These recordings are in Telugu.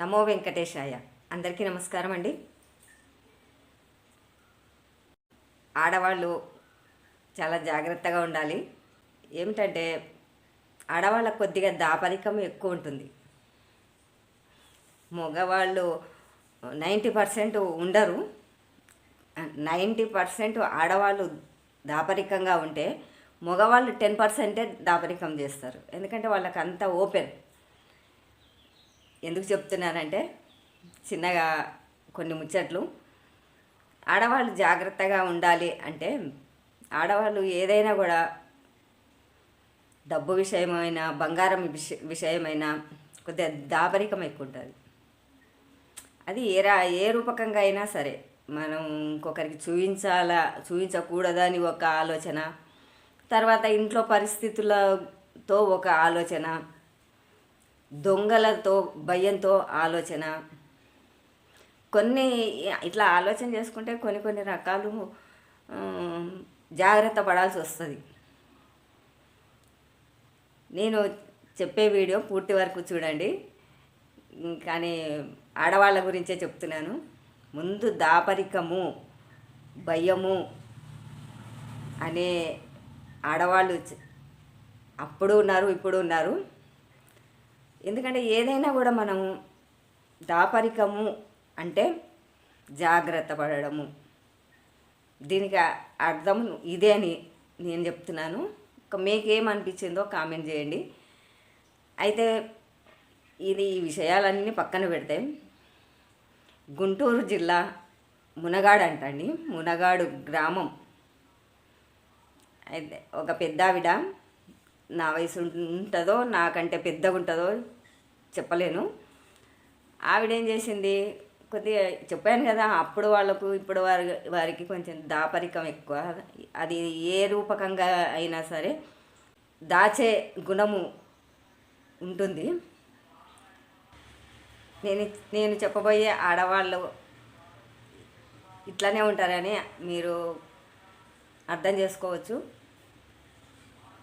నమో వెంకటేశాయ. అందరికీ నమస్కారం అండి. ఆడవాళ్ళు చాలా జాగ్రత్తగా ఉండాలి. ఏమిటంటే ఆడవాళ్ళకు కొద్దిగా దాపరికం ఎక్కువ ఉంటుంది. మగవాళ్ళు నైంటీ పర్సెంట్ ఉండరు. నైంటీ పర్సెంట్ ఆడవాళ్ళు దాపరికంగా ఉంటే మగవాళ్ళు టెన్ పర్సెంటే దాపరికం చేస్తారు. ఎందుకంటే వాళ్ళకి అంత ఓపెన్. ఎందుకు చెప్తున్నానంటే చిన్నగా కొన్ని ముచ్చట్లు. ఆడవాళ్ళు జాగ్రత్తగా ఉండాలి అంటే ఆడవాళ్ళు ఏదైనా కూడా డబ్బు విషయమైనా బంగారం విష విషయమైనా కొద్దిగా దాపరికం ఎక్కువ ఉంటుంది అది ఏ రా ఏ రూపకంగా అయినా సరే మనం ఇంకొకరికి చూపించాలా చూపించకూడదని ఒక ఆలోచన తర్వాత ఇంట్లో పరిస్థితులతో ఒక ఆలోచన దొంగలతో భయంతో ఆలోచన. కొన్ని ఇట్లా ఆలోచన చేసుకుంటే కొన్ని కొన్ని రకాలు జాగ్రత్త పడాల్సి వస్తుంది. నేను చెప్పే వీడియో పూర్తి వరకు చూడండి. కానీ ఆడవాళ్ళ గురించే చెప్తున్నాను. ముందు దాపరికము భయము అనే ఆడవాళ్ళు అప్పుడు ఉన్నారు ఇప్పుడు ఉన్నారు. ఎందుకంటే ఏదైనా కూడా మనము దాపరికము అంటే జాగ్రత్త పడడము. దీనికి అర్థం ఇదే అని నేను చెప్తున్నాను. మీకేమనిపించిందో కామెంట్ చేయండి. అయితే ఇది ఈ విషయాలన్నీ పక్కన పెడితే గుంటూరు జిల్లా మునగాడు అంటండి. మునగాడు గ్రామం. అయితే ఒక పెద్దావిడ నా వయసు ఉంటుందో నాకంటే పెద్దగా ఉంటుందో చెప్పలేను. ఆవిడ ఏం చేసింది? కొద్దిగా చెప్పాను కదా అప్పుడు వాళ్ళకు ఇప్పుడు వారి వారికి కొంచెం దాపరికం ఎక్కువ. అది ఏ రూపకంగా అయినా సరే దాచే గుణము ఉంటుంది. నేను నేను చెప్పబోయే ఆడవాళ్ళు ఇట్లానే ఉంటారని మీరు అర్థం చేసుకోవచ్చు.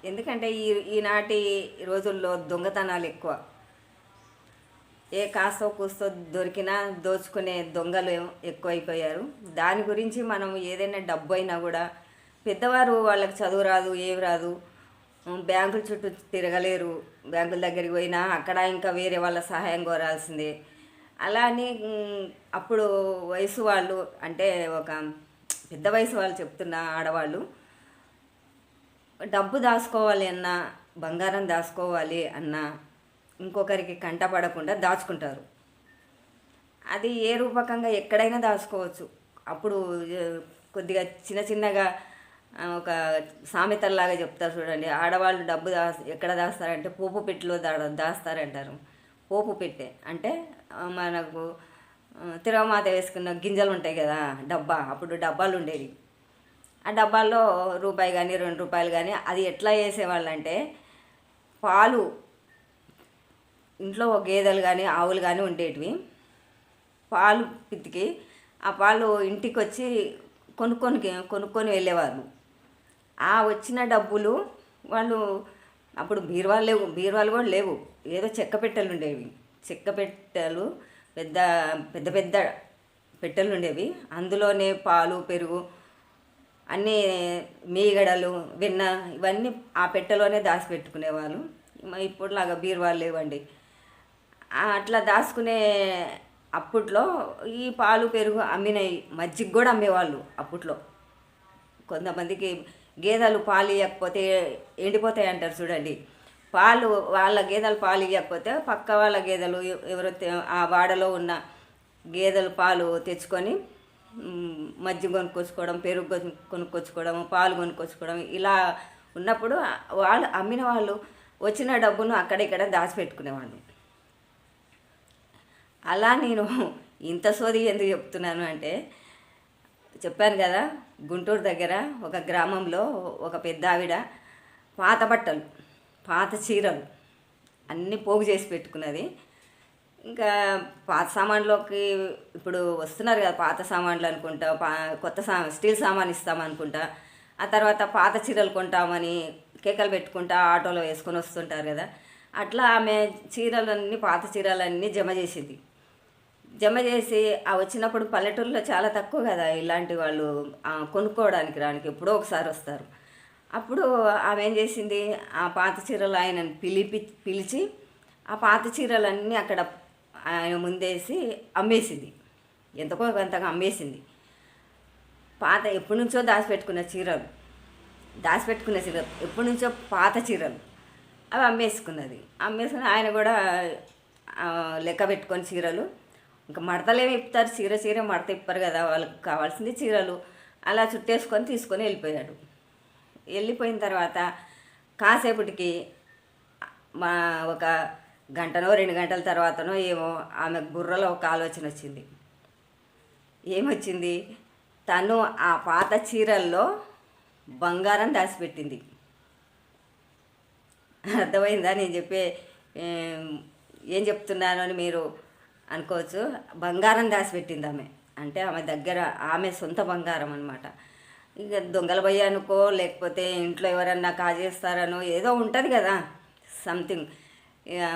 ఎందుకంటే ఈ ఈనాటి రోజుల్లో దొంగతనాలు ఎక్కువ. ఏ కాస్తో కూస్తో దొరికినా దోచుకునే దొంగలు ఎక్కువైపోయారు. దాని గురించి మనం ఏదైనా డబ్బు అయినా కూడా పెద్దవారు వాళ్ళకి చదువు రాదు ఏమి రాదు బ్యాంకుల చుట్టూ తిరగలేరు. బ్యాంకుల దగ్గరికి పోయినా అక్కడ ఇంకా వేరే వాళ్ళ సహాయం కోరాల్సిందే. అలా అని అప్పుడు వయసు వాళ్ళు అంటే ఒక పెద్ద వయసు వాళ్ళు చెప్తున్న ఆడవాళ్ళు డబ్బు దాచుకోవాలి అన్నా బంగారం దాచుకోవాలి అన్నా ఇంకొకరికి కంటపడకుండా దాచుకుంటారు. అది ఏ రూపకంగా ఎక్కడైనా దాచుకోవచ్చు. అప్పుడు కొద్దిగా చిన్న చిన్నగా ఒక సామెతల్లాగా చెప్తారు చూడండి. ఆడవాళ్ళు డబ్బు దా ఎక్కడ దాస్తారంటే పోపు పెట్టిలో దా దాస్తారంటారు. పోపు పెట్టే అంటే మనకు తిరగమాత వేసుకున్న గింజలు ఉంటాయి కదా డబ్బా. అప్పుడు డబ్బాలు ఉండేవి. ఆ డబ్బాల్లో రూపాయి కానీ రెండు రూపాయలు కానీ అది ఎట్లా వేసేవాళ్ళు అంటే పాలు ఇంట్లో గేదెలు కానీ ఆవులు కానీ ఉండేటివి. పాలు పితికి ఆ పాలు ఇంటికి వచ్చి కొనుక్కొని కొనుక్కొని వెళ్ళేవారు ఆ వచ్చిన డబ్బులు వాళ్ళు అప్పుడు బీరువాలు లేవు బీరువాలు కూడా లేవు. ఏదో చెక్క పెట్టెలు ఉండేవి. చెక్క పెట్టెలు పెద్ద పెద్ద పెద్ద పెట్టెలు ఉండేవి. అందులోనే పాలు పెరుగు అన్నీ మీగడలు వెన్న ఇవన్నీ ఆ పెట్టెలోనే దాచిపెట్టుకునేవాళ్ళు. ఇప్పుడు లాగా బీరువాలు లేవండి. అట్లా దాచుకునే అప్పట్లో ఈ పాలు పెరుగు అమ్మినాయి మజ్జిగ కూడా అమ్మేవాళ్ళు అప్పట్లో. కొంతమందికి గేదెలు పాలు ఇవ్వకపోతే ఎండిపోతాయి అంటారు చూడండి. పాలు వాళ్ళ గేదెలు పాలు ఇవ్వకపోతే పక్క వాళ్ళ గేదెలు ఎవరైతే ఆ వాడలో ఉన్న గేదెలు పాలు తెచ్చుకొని మజ్జిగ కొనుక్కొచ్చుకోవడం పెరుగు కొనుక్కొచ్చుకోవడం పాలు కొనుక్కొచ్చుకోవడం ఇలా ఉన్నప్పుడు వాళ్ళు అమ్మిన వాళ్ళు వచ్చిన డబ్బును అక్కడ ఇక్కడ దాచిపెట్టుకునేవాళ్ళు అలా నేను ఇంత సోది ఎందుకు చెప్తున్నాను అంటే చెప్పాను కదా గుంటూరు దగ్గర ఒక గ్రామంలో ఒక పెద్ద ఆవిడ పాత బట్టలు పాత చీరలు అన్నీ పోగు చేసి పెట్టుకున్నది. ఇంకా పాత సామాన్లోకి ఇప్పుడు వస్తున్నారు కదా పాత సామాన్లు అనుకుంటా పా కొత్త సా స్టీల్ సామాన్ ఇస్తామనుకుంటా ఆ తర్వాత పాత చీరలు కొంటామని కేకలు పెట్టుకుంటా ఆటోలో వేసుకొని వస్తుంటారు కదా అట్లా ఆమె చీరలన్నీ పాత చీరలన్నీ జమ చేసింది. జమ చేసి ఆ వచ్చినప్పుడు పల్లెటూరులో చాలా తక్కువ కదా ఇలాంటి వాళ్ళు కొనుక్కోవడానికి రానికి ఎప్పుడో ఒకసారి వస్తారు. అప్పుడు ఆమె ఏం చేసింది ఆ పాత చీరలు ఆయనను పిలిపి పిలిచి ఆ పాత చీరలన్నీ అక్కడ ఆయన ముందేసి అమ్మేసింది. ఎంతకో కొంతగా అమ్మేసింది. పాత ఎప్పటి నుంచో దాచిపెట్టుకున్న చీరలు. దాచిపెట్టుకున్న చీరలు. ఎప్పటి నుంచో పాత చీరలు. అవి అమ్మేసుకున్నది. అమ్మేసుకుని ఆయన కూడా లెక్క పెట్టుకొని చీరలు. ఇంకా మడతలేమి ఇప్పుతారు చీర చీర మడత ఇప్పారు కదా. వాళ్ళకి కావాల్సింది చీరలు. అలా చుట్టేసుకొని తీసుకొని వెళ్ళిపోయాడు. వెళ్ళిపోయిన తర్వాత కాసేపటికి మా ఒక గంటనో రెండు గంటల తర్వాతనో ఏమో ఆమె బుర్రలో ఒక ఆలోచన వచ్చింది. ఏమొచ్చింది? తను ఆ పాత చీరల్లో బంగారం దాచిపెట్టింది. అర్థమైందా? నేను చెప్పే ఏం, చెప్తున్నాను అని మీరు అనుకోవచ్చు. బంగారం దాచిపెట్టింది ఆమె. అంటే ఆమె దగ్గర ఆమె సొంత బంగారం అనమాట ఇక దొంగల భయ్య అనుకో లేకపోతే ఇంట్లో ఎవరన్నా కాజేస్తారనో ఏదో ఉంటుంది కదా. సంథింగ్.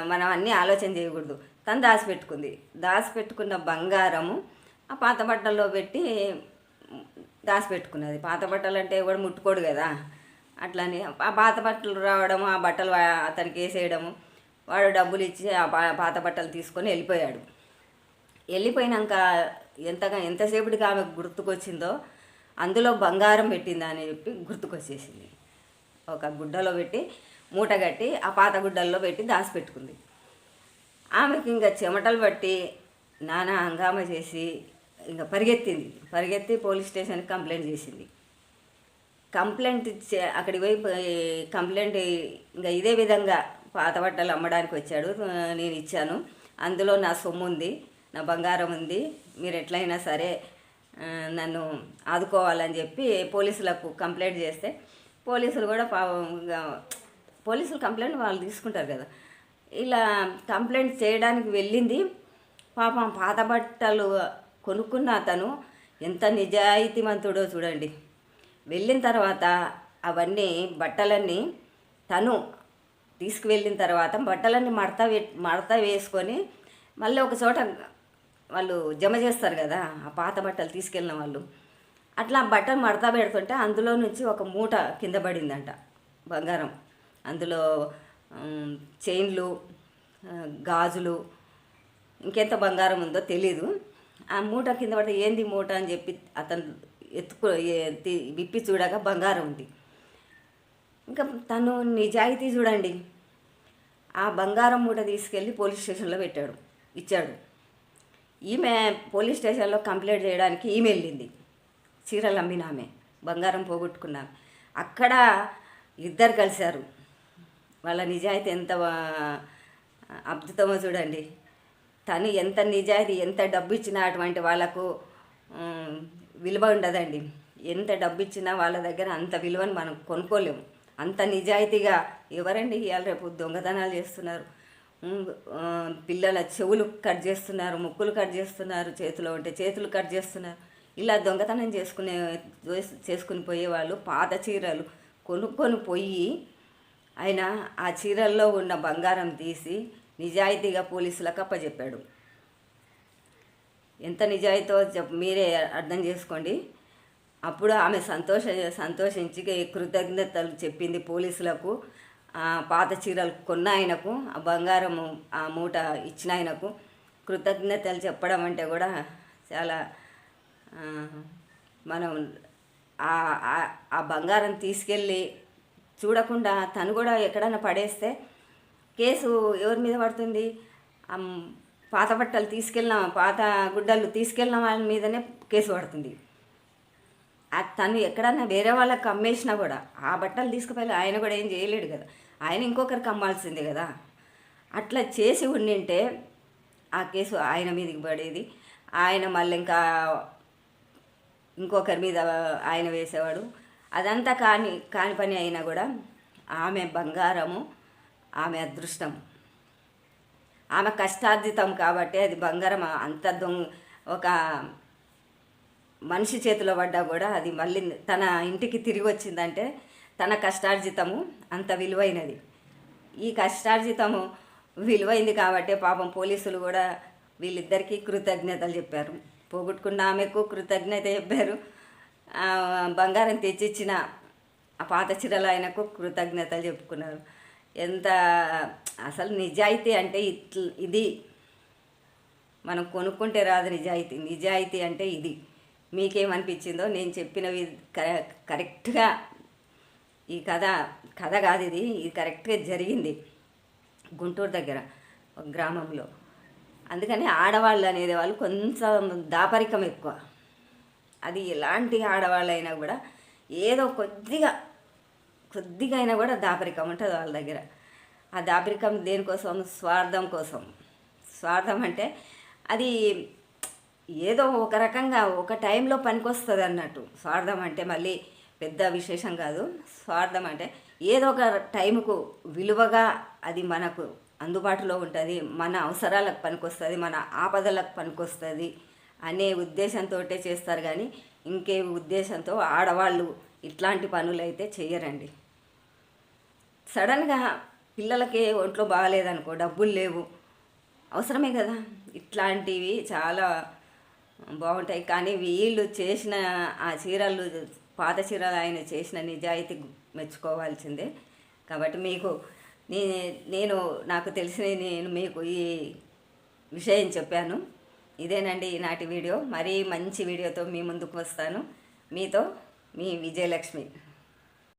మనం అన్నీ ఆలోచన చేయకూడదు. తను దాచిపెట్టుకుంది. దాచిపెట్టుకున్న బంగారము ఆ పాత బట్టల్లో పెట్టి దాచిపెట్టుకున్నది. పాత బట్టలు అంటే ఎవడు ముట్టుకోడు కదా. అట్లని ఆ పాత బట్టలు రావడము ఆ బట్టలు అతనికి వేసేయడము వాడు డబ్బులు ఇచ్చి ఆ పాత బట్టలు తీసుకొని వెళ్ళిపోయాడు. వెళ్ళిపోయినాక ఎంతగా ఎంతసేపటికి ఆమె గుర్తుకొచ్చిందో అందులో బంగారం పెట్టిందా అని చెప్పి గుర్తుకొచ్చేసింది. ఒక గుడ్డలో పెట్టి మూట కట్టి ఆ పాత గుడ్డల్లో పెట్టి దాచిపెట్టుకుంది. ఆమెకి ఇంకా చెమటలు పట్టి నానా హంగామా చేసి ఇంకా పరిగెత్తింది. పరిగెత్తి పోలీస్ స్టేషన్కి కంప్లైంట్ చేసింది. కంప్లైంట్ ఇచ్చే అక్కడికి పోయి కంప్లైంట్ ఇంకా ఇదే విధంగా పాత బట్టలు అమ్మడానికి వచ్చాడు. నేను ఇచ్చాను. అందులో నా సొమ్ము ఉంది నా బంగారం ఉంది. మీరు ఎట్లయినా సరే నన్ను ఆదుకోవాలని చెప్పి పోలీసులకు కంప్లైంట్ చేస్తే పోలీసులు కూడా పాపం పోలీసులు కంప్లైంట్ వాళ్ళు తీసుకుంటారు కదా. ఇలా కంప్లైంట్ చేయడానికి వెళ్ళింది. పాపం పాత బట్టలు కొనుక్కున్న అతను ఎంత నిజాయితీమంతుడో చూడండి. వెళ్ళిన తర్వాత అవన్నీ బట్టలన్నీ తను తీసుకువెళ్ళిన తర్వాత బట్టలన్నీ మడత మడత వేసుకొని మళ్ళీ ఒక చోట వాళ్ళు జమ చేస్తారు కదా ఆ పాత బట్టలు తీసుకెళ్ళిన వాళ్ళు. అట్లా బట్టలు మడత పెడుతుంటే అందులో నుంచి ఒక మూట కింద పడిందంట బంగారం. అందులో చైన్లు గాజులు ఇంకెంత బంగారం ఉందో తెలీదు. ఆ మూట కింద పడితే ఏంది మూట అని చెప్పి అతను ఎత్తుకు విప్పి చూడగా బంగారం ఉంది. ఇంకా తను నిజాయితీ చూడండి. ఆ బంగారం మూట తీసుకెళ్ళి పోలీస్ స్టేషన్లో పెట్టాడు ఇచ్చాడు. ఈమె పోలీస్ స్టేషన్లో కంప్లైంట్ చేయడానికి ఈమె వెళ్ళింది చీరలు అమ్మిన ఆమె బంగారం పోగొట్టుకున్నాం అక్కడ ఇద్దరు కలిశారు. వాళ్ళ నిజాయితీ ఎంత అద్భుతమో చూడండి. తను ఎంత నిజాయితీ ఎంత డబ్బు ఇచ్చినా అటువంటి వాళ్ళకు విలువ ఉండదండి. ఎంత డబ్బు ఇచ్చినా వాళ్ళ దగ్గర అంత విలువను మనం కొనుక్కోలేము అంత నిజాయితీగా ఎవరండి ఇవాళ రేపు దొంగతనాలు చేస్తున్నారు? పిల్లల చెవులు కట్ చేస్తున్నారు ముక్కులు కట్ చేస్తున్నారు చేతిలో ఉంటే చేతులు కట్ చేస్తున్నారు. ఇలా దొంగతనం చేసుకునే చేసుకుని పోయే వాళ్ళు పాత చీరలు కొనుక్కొని పోయి ఆయన ఆ చీరల్లో ఉన్న బంగారం తీసి నిజాయితీగా పోలీసులకు అప్పచెప్పాడు ఎంత నిజాయితో చెప్ మీరే అర్థం చేసుకోండి. అప్పుడు ఆమె సంతోష సంతోషించి కృతజ్ఞతలు చెప్పింది పోలీసులకు. ఆ పాత చీరలు కొన్న ఆయనకు ఆ బంగారం ఆ మూట ఇచ్చిన ఆయనకు కృతజ్ఞతలు చెప్పడం అంటే కూడా చాలా మనం ఆ- ఆ బంగారం తీసుకెళ్ళి చూడకుండా తను కూడా ఎక్కడైనా పడేస్తే కేసు ఎవరి మీద పడుతుంది? పాత బట్టలు తీసుకెళ్ళిన పాత గుడ్డలు తీసుకెళ్ళిన వాళ్ళ మీదనే కేసు పడుతుంది. తను ఎక్కడన్నా వేరే వాళ్ళకి అమ్మేసినా కూడా ఆ బట్టలు తీసుకుపోయి ఆయన కూడా ఏం చేయలేడు కదా. ఆయన ఇంకొకరికి అమ్మాల్సిందే కదా. అట్లా చేసి ఉండింటే ఆ కేసు ఆయన మీదకి పడేది. ఆయన మళ్ళీ ఇంకా ఇంకొకరి మీద ఆయన వేసేవాడు. అదంతా కాని కాని పని అయినా కూడా ఆమె బంగారము ఆమె అదృష్టం ఆమె కష్టార్జితం కాబట్టి అది బంగారం అంత దొంగ ఒక మనిషి చేతిలో పడ్డా కూడా అది మళ్ళీ తన ఇంటికి తిరిగి వచ్చిందంటే తన కష్టార్జితము అంత విలువైనది. ఈ కష్టార్జితము విలువైంది కాబట్టి పాపం పోలీసులు కూడా వీళ్ళిద్దరికీ కృతజ్ఞతలు చెప్పారు. పోగొట్టుకున్న ఆమెకు కృతజ్ఞత చెప్పారు. బంగారం తెచ్చిచ్చిన ఆ పాత చీరలు ఆయనకు కృతజ్ఞతలు చెప్పుకున్నారు. ఎంత అసలు నిజాయితీ అంటే ఇది మనం కొనుక్కుంటే రాదు నిజాయితీ. నిజాయితీ అంటే ఇది. మీకేమనిపించిందో నేను చెప్పినవి కరెక్ట్గా ఈ కథ కథ కాదు ఇది ఇది కరెక్ట్గా జరిగింది గుంటూరు దగ్గర గ్రామంలో. అందుకని ఆడవాళ్ళు అనేది వాళ్ళు కొంచెం దాపరికం ఎక్కువ. అది ఎలాంటి ఆడవాళ్ళైనా కూడా ఏదో కొద్దిగా కొద్దిగా అయినా కూడా దాపరికం ఉంటుంది వాళ్ళ దగ్గర. ఆ దాపరికం దేనికోసం? స్వార్థం కోసం. స్వార్థం అంటే అది ఏదో ఒక రకంగా ఒక టైంలో పనికొస్తుంది అన్నట్టు. స్వార్థం అంటే మళ్ళీ పెద్ద విశేషం కాదు. స్వార్థం అంటే ఏదో ఒక టైంకు విలువగా అది మనకు అందుబాటులో ఉంటుంది. మన అవసరాలకు పనికొస్తుంది మన ఆపదలకు పనికొస్తుంది. అనే ఉద్దేశంతో చేస్తారు కానీ ఇంకే ఉద్దేశంతో ఆడవాళ్ళు ఇట్లాంటి పనులు అయితే చేయరండి సడన్గా పిల్లలకి ఒంట్లో బాగాలేదనుకో డబ్బులు లేవు. అవసరమే కదా. ఇట్లాంటివి చాలా బాగుంటాయి. కానీ వీళ్ళు చేసిన ఆ చీరలు పాత చీరలు ఆయన చేసిన నిజాయితీ మెచ్చుకోవాల్సిందే. కాబట్టి మీకు నేను నాకు తెలిసిన నేను మీకు ఈ విషయం చెప్పాను. ఇదేనండి ఈనాటి వీడియో. మరీ మంచి వీడియోతో మీ ముందుకు వస్తాను. మీతో మీ విజయలక్ష్మి.